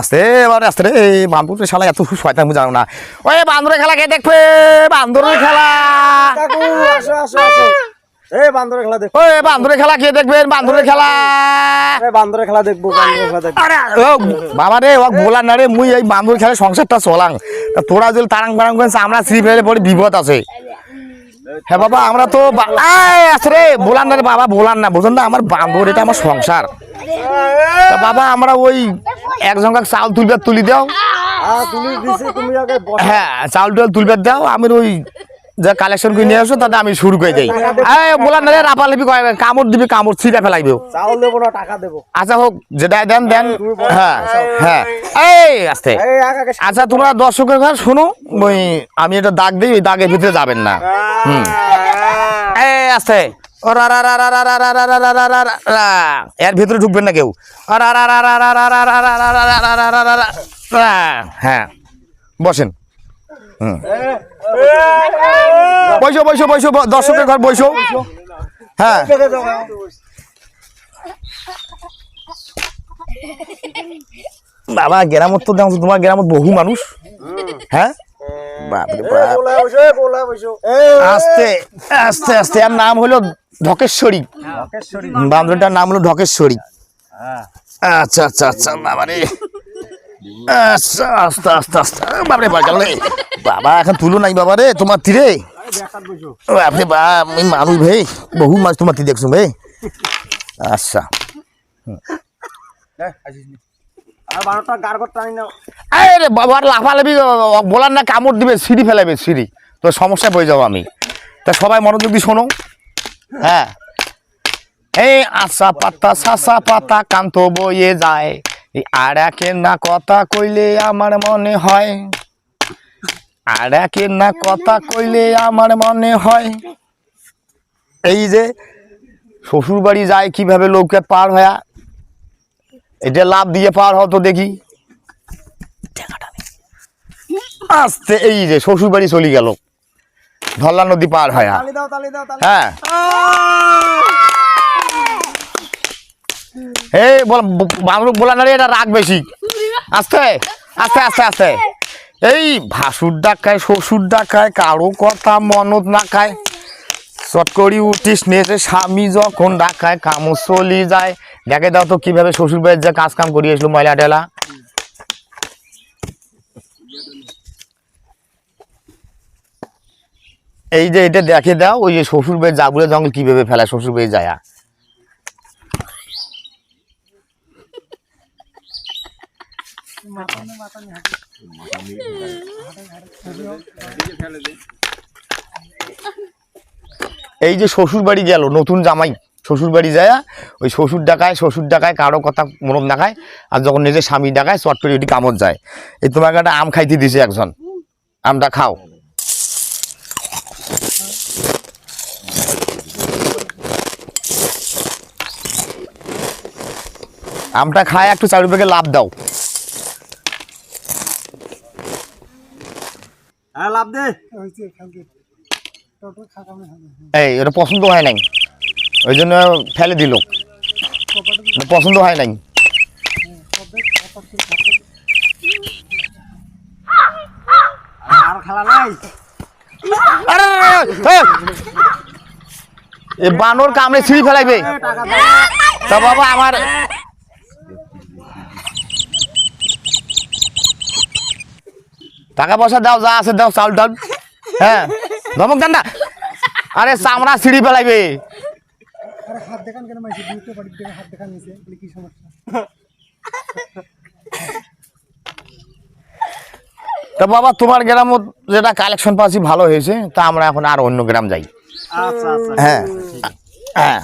আস্তে এবার আস্তে রে বান্দরের খেলা এত শয়তান জানো না। ওই বান্দরের খেলা কে দেখবে? বান্দরের খেলা। আসো আসো আসো। এই বান্দরের খেলা দেখো। ওই বান্দরের খেলা কে দেখবেন বান্দরের খেলা। এই বান্দরের খেলা দেখব বান্দরের খেলা দেখব। আরে ও বাবা রে ও বলার না রে মুই এই বান্দর খেলে সংসারটা চলাং। তোরা যদি তারাং বারাং করেন আমরা শ্রী ফেলে পরে বিপদ আছে। হ্যাঁ বাবা আমরা তো আছে রে বলার না রে বাবা বলার না বুঝলেন না আমার বান্দর এটা আমার সংসার। তা বাবা আমরা ওই এক জঙ্গা চাল তুলবে তুলি দাও। বসো। হ্যাঁ চাল টাল তুলবে দাও আমি ওই যে কালেকশন করে নিয়ে আসো তাতে আমি শুরু করে দিই। বলার না রে রাপালিপি কয় কামড় দিবি কামড় ছিঁড়ে ফেলাইবে চাউল দেবো না টাকা দেবো। আচ্ছা হোক যেটা দেন দেন। হ্যাঁ হ্যাঁ। এই আস্তে। আচ্ছা তোমরা দর্শকের ঘর শোনো ওই আমি এটা দাগ দিই ওই দাগের ভিতরে যাবেন না। হুম। এই আস্তে। এর ভিতরে ঢুকবেন না কেউ হ্যাঁ বসেন বৈশো বৈশো বৈশো দর্শকের ঘর বৈশো হ্যাঁ বাবা গ্রামত তো দেখো তোমার গ্রামত বহু মানুষ হ্যাঁ আস্তে আস্তে আস্তে আর নাম হলো ঢকেশ্বরী। বান্ধবটার নাম হলো ঢকেশ্বরী। আচ্ছা আচ্ছা আচ্ছা বাবারে। আচ্ছা আস্তে আস্তে আস্তে। বাবারে বাজালে বাবা, এখন তুলো নাই বাবা রে তোমার তীরে। আপনি বা, আমি মানুষ ভাই, বহু মাছ তোমার তীরে দেখছ ভাই। আচ্ছা। আরে বাবার লাফালাফি বলার না কামড় দিবে, সিঁড়ি ফেলাবে, সিঁড়ি। তো সমস্যায় পড়ে যাব আমি। তা সবাই মনোযোগ দিয়ে শোনো। হ্যাঁ। এই আশা পাতা সাসা পাতা কান্ত বইয়ে যায়। আর একের না কথা কইলে আমার মনে হয়। আর একের না কথা কইলে আমার মনে হয়। এই যে শ্বশুর বাড়ি যায় কীভাবে লোককে পার হয়া? এটা লাভ দিয়ে পার হতো দেখি। আস্তে এই যে শ্বশুর বাড়ি চলে গেল। ধল্লা নদী পার হয় হ্যাঁ। এই বল না রে এটা রাগ বেশি। আস্তে আস্তে আস্তে আস্তে। এই ভাসুর ডাকায় শ্বশুর ডাকায় কারও কথা মনত না খায়। চট করি উঠিস নেছে স্বামী যখন ডাকায় কামও চলি যায়। দেখে দাও তো কীভাবে শ্বশুর বাড়ির যে কাজ কাম করিয়েছিল ময়লা টেলা এই যে এটা দেখে দাও, ওই যে শ্বশুর বাড়ি জাগুলে জঙ্গল কীভাবে ফেলা শ্বশুর বাড়ি যায় এই যে শ্বশুর বাড়ি গেল, নতুন জামাই শ্বশুর বাড়ি যায় ওই শ্বশুর ডাকায় শ্বশুর ডাকায়, কারও কথা মরম দেখায়, আর যখন নিজের স্বামী ডাকায়, চট করে ওটি কামড় যায়। এই তোমাকে একটা আম খাইতে দিছে একজন। আমটা খাও। আমটা খায় একটু চারিপাকে লাভ দাও। হ্যাঁ লাভ দে। এই এটা পছন্দ হয় নাই। ওই জন্য ফেলে দিল। পছন্দ হয় নাই। বানর কামড়ে ছিঁড়ি ফেলাইবে। তা বাবা আমার টাকা পয়সা দাও যা আছে দাও চাউল টাউল হ্যাঁ ধমক দেন না। আরে চামড়া ছিঁড়ি পেলাইবে হাত দেখান কেন মাইছে বুঝতে পারি দেখে হাত দেখান নিছে বলে কি সমস্যা? তা বাবা তোমার গ্রামত যেটা কালেকশন পাচ্ছি ভালো হয়েছে। তা আমরা এখন আর অন্য গ্রাম যাই। আচ্ছা আচ্ছা। হ্যাঁ হ্যাঁ।